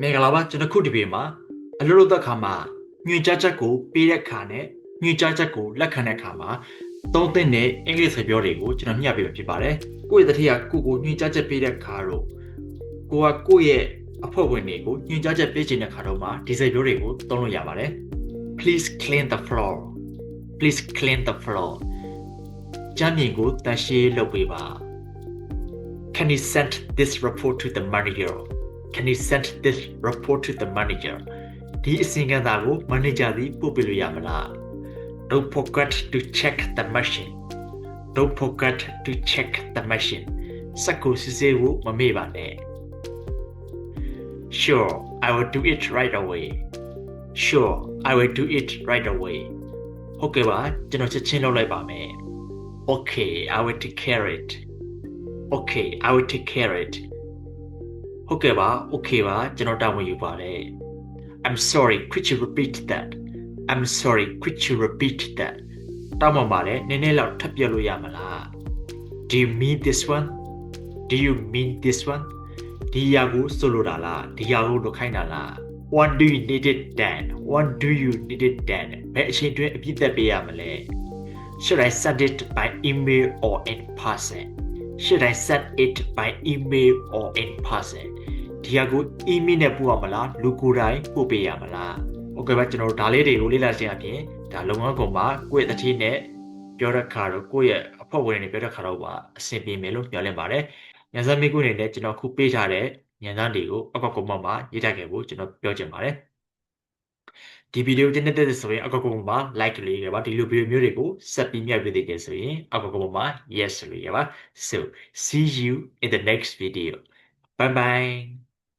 မင်္ဂလာပါကျွန်တော်ခုဒီပေမှာအလုပ်လုပ်တဲ့ခါမှာညွှန်ကြားချက်ကိုပေးတဲ့ခါနဲ့ညွှန်ကြားချက်ကိုလက်ခံတဲ့ခါမှာသုံးသင့်တဲ့အင်္ဂလိပ်စကားပြောတွေကိုကျွန်တော်မျှပြမှာဖြစ်ပါတယ်ကိုယ့်ရဲ့တတိယကိုကိုညွှန်ကြားချက်ပေးတဲ့ခါတော့ကိုကကိုယ့်ရဲ့အဖွဲ့ဝင်တွေကိုညွှန်ကြားချက်ပေးခြင်းတဲ့ခါတော့မှာဒီစကားပြောတွေကိုသုံးလို့ရပါတယ် please clean the floor please clean the floor ကျမ်းပြင်ကိုတရှိလုပ်ပေးပါ Can you send this report to the manager? Can you send this report to the manager? ဒီအစီအကံသားကို manager သည်ပို့ပေးလို့ရမလား Don't forget to check the machine. Don't forget to check the machine. စက်ကိုစစ်ဆေးဖို့မမေ့ပါနဲ့ Sure, I will do it right away. Sure, I will do it right away. ဟုတ်ကဲ့ပါကျွန်တော်ချက်ချင်းလုပ်လိုက်ပါမယ် Okay, I will take care it. Okay, I will take care it. ဟုတ်ကဲ့ပါ okay ပါကျွန်တော်တာဝန်ယူပါတယ် I'm sorry, could you repeat that? I'm sorry, could you repeat that? တောင်းပန်ပါတယ်နည်းနည်းလောက်ထပ်ပြောလို့ရမလား Do you mean this one? Do you mean this one? ဒီຢာကိုဆိုလိုတာလားဒီຢာကိုလုပ်ခိုင်းတာလား When do you need it then? When do you need it then? ဘယ်အချိန်တွင်အပြည့်သက်ပေးရမလဲ Should I send it by email or in person? Should I send it by email or in person? ဒီဟာကို email နဲ့ပို့ရမလားလူကိုယ်တိုင်ပို့ပေးရမလားโอเคပါကျွန်တော်တို့ဒါလေးတွေကိုလေ့လာခြင်းအပြင်ဒါလုပ်ငန်းကုန်မှာကိုယ့်ရဲ့တတိနဲ့ပြောတဲ့ခါတော့ကိုယ့်ရဲ့အဖွဲ့ဝင်တွေပြောတဲ့ခါတော့ပါအဆင်ပြေမယ်လို့ပြောလင့်ပါတယ်ညစမိကုအနေနဲ့ကျွန်တော်ခုပေးထားတဲ့ညစမ်းတွေကိုအကောက်ကုန်းမှာရေးထားခဲ့ဖို့ကျွန်တော်ပြောချင်ပါတယ်ဒီဗီဒီယိုတင်တဲ့ဆိုရင်အကောက်ကုန်းမှာ like လေးခဲ့ပါဒီလိုဗီဒီယိုမျိုးတွေကိုဆက်ပြီးမြတ်ပေးသေးတယ်ဆိုရင်အကောက်ကုန်းမှာ yes လေးခဲ့ပါ so see you in the next video bye bye